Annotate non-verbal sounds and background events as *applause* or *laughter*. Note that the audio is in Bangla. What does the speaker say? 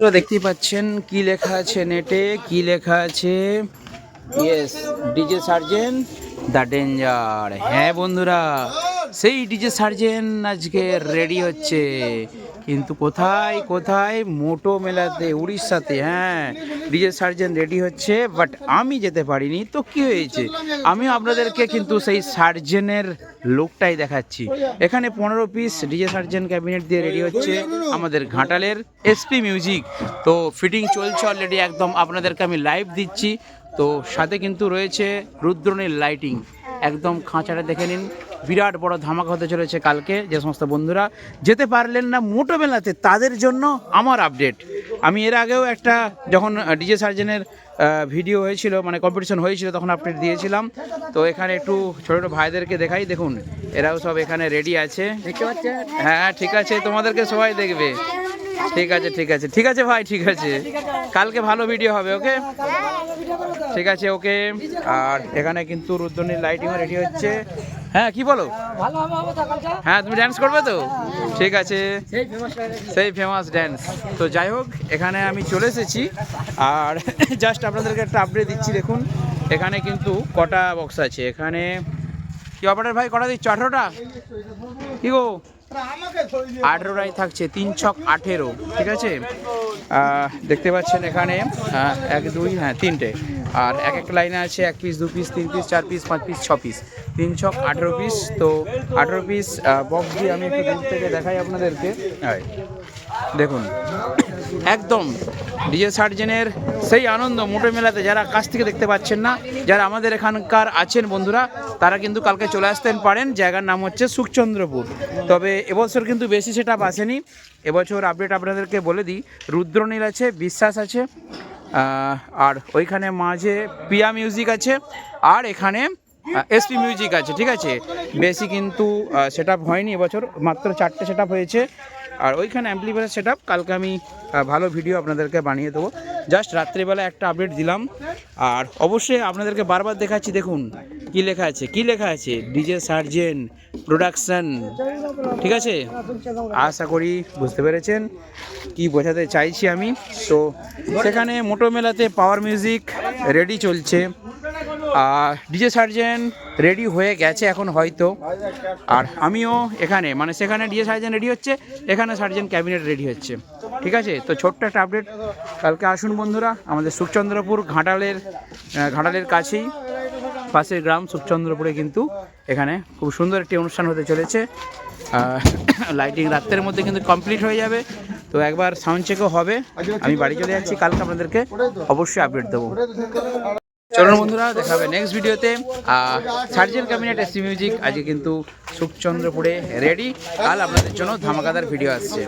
তো দেখতেই পাচ্ছেন কি লেখা আছে নেটে, কি লেখা আছে? Yes DJ Sarzen the danger হ্যাঁ বন্ধুরা, সেই ডিজে সার্জেন আজকে রেডি হচ্ছে। কিন্তু কোথায় কোথায়? মোটো মেলাতে, উড়িষ্যাতে হ্যাঁ। ডিজে সার্জেন রেডি হচ্ছে, বাট আমি যেতে পারিনি। তো কি হয়েছে? আমি আপনাদেরকে কিন্তু সেই সার্জেনের লোকটাই দেখাচ্ছি। এখানে পনেরো পিস ডিজে সার্জেন ক্যাবিনেট দিয়ে রেডি হচ্ছে আমাদের ঘাটালের এসপি মিউজিক তো ফিটিং চলছে অলরেডি একদম আপনাদেরকে আমি লাইভ দিচ্ছি। তো সাথে কিন্তু রয়েছে রুদ্রনীর লাইটিং একদম খাঁচাটা দেখে নিন। বিরাট বড় ধামাকা হতে চলেছে কালকে যে সমস্ত বন্ধুরা। যেতে পারলেন না মোটো মেলাতে তাদের জন্য আমার আপডেট আমি এর আগেও একটা যখন ডিজে সার্জেনের ভিডিও হয়েছিল মানে কম্পিটিশন হয়েছিল তখন আপডেট দিয়েছিলাম। তো এখানে একটু ছোটো ছোটো ভাইদেরকে দেখাই দেখুন এরাও সব এখানে রেডি আছে। হ্যাঁ ঠিক আছে তোমাদেরকে সবাই দেখবে। ঠিক আছে ঠিক আছে। ঠিক আছে ভাই, ঠিক আছে। কালকে ভালো ভিডিও হবে ওকে ঠিক আছে ওকে আর এখানে কিন্তু রুদ্রনীর লাইটিংও রেডি হচ্ছে। হ্যাঁ কি বলো? হ্যাঁ তুমি ড্যান্স করবে তো? ঠিক আছে। সেই ফেমাস ড্যান্স তো যাই হোক, এখানে আমি চলে এসেছি। আর *laughs* জাস্ট আপনাদেরকে একটা আপডেট দিচ্ছি, দেখুন। এখানে কিন্তু কটা বক্স আছে। এখানে কি অপারেটর ভাই? কটা দিচ্ছ? আঠেরোটা? কি গো? আঠেরোটাই থাকছে, তিন ছক আঠেরো, ঠিক আছে? দেখতে পাচ্ছেন এখানে এক, দুই হ্যাঁ তিনটে। আর এক এক লাইনে আছে এক পিস, দু পিস, তিন পিস, চার পিস, পাঁচ পিস, ছ পিস। তিন ছক আঠেরো পিস, তো আঠেরো পিস বক্স দিয়ে আমি একটু দূর থেকে দেখাই আপনাদেরকে। হয় দেখুন, একদম ডিজে সার্জেনের সেই আনন্দ মোটো মেলাতে যারা কাছ থেকে দেখতে পাচ্ছেন না, যারা আমাদের এখানকার আছেন বন্ধুরা, তারা কিন্তু কালকে চলে আসতেন পারেন, জায়গার নাম হচ্ছে সুখচন্দ্রপুর। তবে এবছর কিন্তু বেশি সেটা আসেনি। এবছর আপডেট আপনাদেরকে বলে দিই, রুদ্রনীল আছে, বিশ্বাস আছে আর ওইখানে মাঝে পিয়া মিউজিক আছে, আর এখানে এসপি মিউজিক আছে, ঠিক আছে? বেশি কিন্তু সেট হয়নি এবছর, মাত্র চারটে সেট হয়েছে। আর ওইখানে অ্যাম্পলিফায়ার সেট কালকে আমি ভালো ভিডিও আপনাদেরকে বানিয়ে দেবো। জাস্ট রাত্রিবেলা একটা আপডেট দিলাম। আর অবশ্যই আপনাদেরকে বারবার দেখাচ্ছি, দেখুন, কি লেখা আছে, কি লেখা আছে? ডিজে সার্জেন প্রোডাকশন ঠিক আছে? আশা করি বুঝতে পেরেছেন। কি বোঝাতে চাইছি আমি? তো সেখানে মোটো মেলাতে পাওয়ার মিউজিক রেডি চলছে। আর ডিজে সার্জেন রেডি হয়ে গেছে এখন হয়তো। আর আমিও এখানে মানে সেখানে ডিজে সার্জেন রেডি হচ্ছে, এখানে সার্জেন ক্যাবিনেট রেডি হচ্ছে। ঠিক আছে? তো ছোট্ট একটা আপডেট কালকে আসুন বন্ধুরা, আমাদের সুখচন্দ্রপুর ঘাটালের ঘাটালের কাছেই, পাশের গ্রাম সুখচন্দ্রপুরে কিন্তু এখানে খুব সুন্দর একটি অনুষ্ঠান হতে চলেছে। লাইটিং *coughs* রাত্রের মধ্যে কিন্তু কমপ্লিট হয়ে যাবে। তো একবার সাউন্ড চেকও হবে। আমি বাড়ি চলে যাচ্ছি। কালকে আপনাদেরকে অবশ্যই আপডেট দেবো। চলুন বন্ধুরা, দেখা হবে নেক্সট ভিডিওতে সার্জেন ক্যাবিনেট এসি মিউজিক, আজকে কিন্তু সুখচন্দ্রপুরে রেডি কাল আপনাদের জন্য ধামাকাদার ভিডিও আসছে।